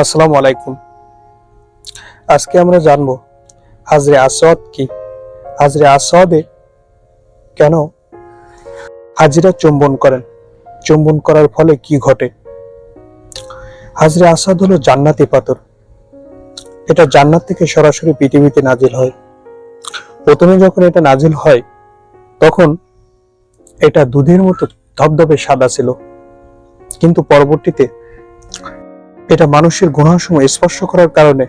আসসালামু আলাইকুম। আজকে আমরা জানব, হাজরে আসওয়াদ কি? হাজরে আসওয়াদে কেন হাজিরা চুম্বন করেন? চুম্বন করার ফলে কি ঘটে? হাজরে আসাদ হলো জান্নাতি পাথর। এটা জান্নাত থেকে সরাসরি পৃথিবীতে নাজিল হয়। প্রথমে যখন এটা নাজিল হয়, তখন এটা দুধের মতো ধবধবে সাদা ছিল। কিন্তু পরবর্তীতে এটা মানুষের গুণাসমূহ স্পর্শ করার কারণে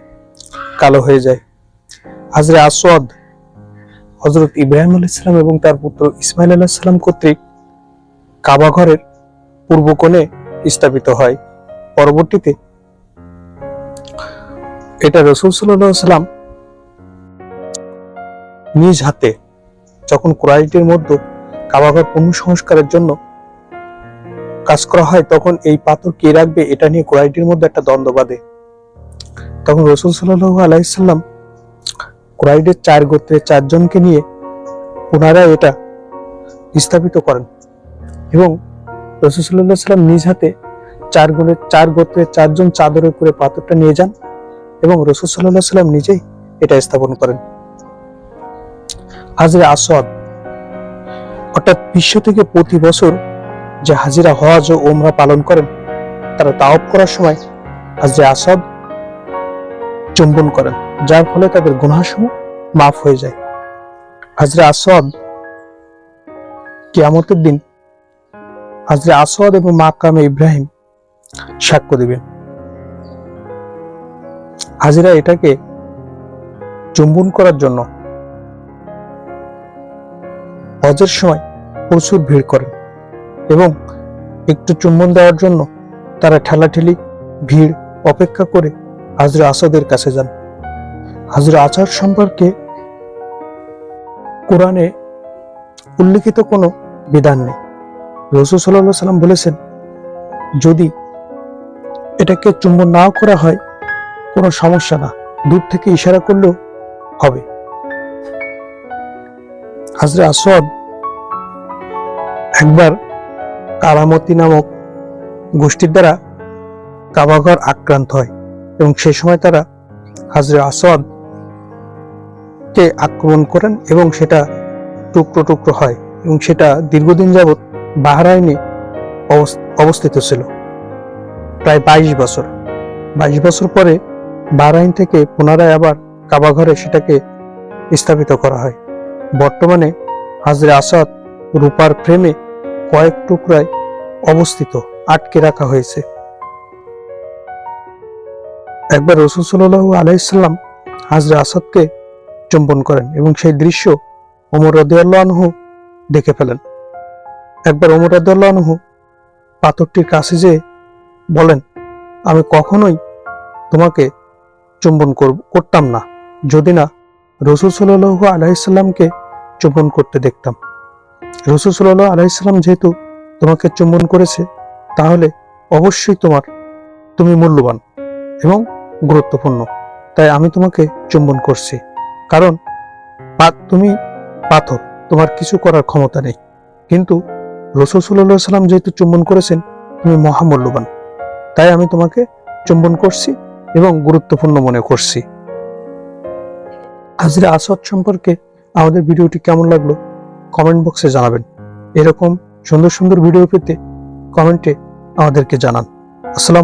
কালো হয়ে যায়। হাজরে আসওয়াদ হজরত ইব্রাহিম আলাইসালাম এবং তার পুত্র ইসমাইল আলাইসালাম কর্তৃক কাবা ঘরের পূর্ব কোণে স্থাপিত হয়। পরবর্তীতে এটা রসুল সাল্লাম নিজ হাতে, যখন কুরাইটির মধ্যে কাবাঘর পুনঃসংস্কারের জন্য কাজ করা হয়, তখন এই পাথর কে রাখবে এটা নিয়ে কোরাইটির মধ্যে একটা দ্বন্দ্ব বাঁধে। তখন রসুল সাল্লাহ আলাইসাল্লাম কোরাইটের চার গোত্রের চারজনকে নিয়ে পুনরায় এটা স্থাপিত করেন এবং রসুল সাল্লাহ সাল্লাম নিজ হাতে চার গুণের চার গোত্রের চারজন চাদরে করে পাথরটা নিয়ে যান এবং রসুল সাল্লাহ সাল্লাম নিজেই এটা স্থাপন করেন। হাজরে আসওয়াদ, অর্থাৎ বিশ্ব থেকে প্রতি বছর যে হাজিরা হজ ও ওমরা পালন করেন, তারা তাওয়াব করার সময় হাজরে আসাদ চুম্বন করেন, যার ফলে তাদের গুনাসমূহ মাফ হয়ে যায়। হাজরে আসাদ কিয়ামতের দিন হাজরে আসাদ এবং মাকামে ইব্রাহিম সাক্ষ্য দিবেন। হাজিরা এটাকে চুম্বন করার জন্য হজের সময় প্রচুর ভিড় করেন। এবং একটু চুম্বন দেওয়ার জন্য তারা ঠেলাঠেলি, ভিড় অপেক্ষা করে হাজরা আসাদের কাছে যান। হাজরা আচার সম্পর্কে কোরআনে উল্লেখিত কোনো বিধান নেই। রসুল সাল্লাহ সাল্লাম বলেছেন, যদি এটাকে চুম্বন না করা হয়, কোনো সমস্যা না। দূর থেকে ইশারা করলেও হবে। হাজরা আসদ একবার কারামতি নামক গোষ্ঠীর দ্বারা কাবাঘর আক্রান্ত হয় এবং সে সময় তারা হাজরে আসাদ কে আক্রমণ করেন এবং সেটা টুকরো টুকরো হয় এবং সেটা দীর্ঘদিন যাবৎ বাহরাইনে অবস- অবস্থিত ছিল। প্রায় বাইশ বছর। বাইশ বছর পরে বাহরাইন থেকে পুনরায় আবার কাবাঘরে সেটাকে স্থাপিত করা হয়। বর্তমানে হাজরে আসাদ রূপার ফ্রেমে কয়েক টুকরায় অবস্থিত আটকে রাখা হয়েছে। একবার রসুল সাল্লাহ আলাইসাল্লাম হাজরা আসাদকে চুম্বন করেন এবং সেই দৃশ্য ওমর রদিয়াল্লাহু দেখে ফেলেন। একবার ওমর রদিয়াল্লাহু পাথরটির কাছে যেয়ে বলেন, আমি কখনোই তোমাকে চুম্বন করতাম না। যদি না রসুল সাল্লাহ আলাইসাল্লামকে চুম্বন করতে দেখতাম। রসুল সাল্লাহ আলাইসাল্লাম যেহেতু তোমাকে চুম্বন করেছে, তাহলে অবশ্যই তোমার, তুমি মূল্যবান এবং গুরুত্বপূর্ণ। তাই আমি তোমাকে চুম্বন করছি। কারণ তুমি পাথর, তোমার কিছু করার ক্ষমতা নেই। কিন্তু রসুল সাল্লাহ সাল্লাম যেহেতু চুম্বন করেছেন, তুমি মহামূল্যবান। তাই আমি তোমাকে চুম্বন করছি এবং গুরুত্বপূর্ণ মনে করছি। হাজরা আসাদ সম্পর্কে আমাদের ভিডিওটি কেমন লাগল? কমেন্ট বক্সে জানাবেন। এরকম সুন্দর সুন্দর ভিডিও পেতে কমেন্টে আমাদেরকে জানান। আসসালাম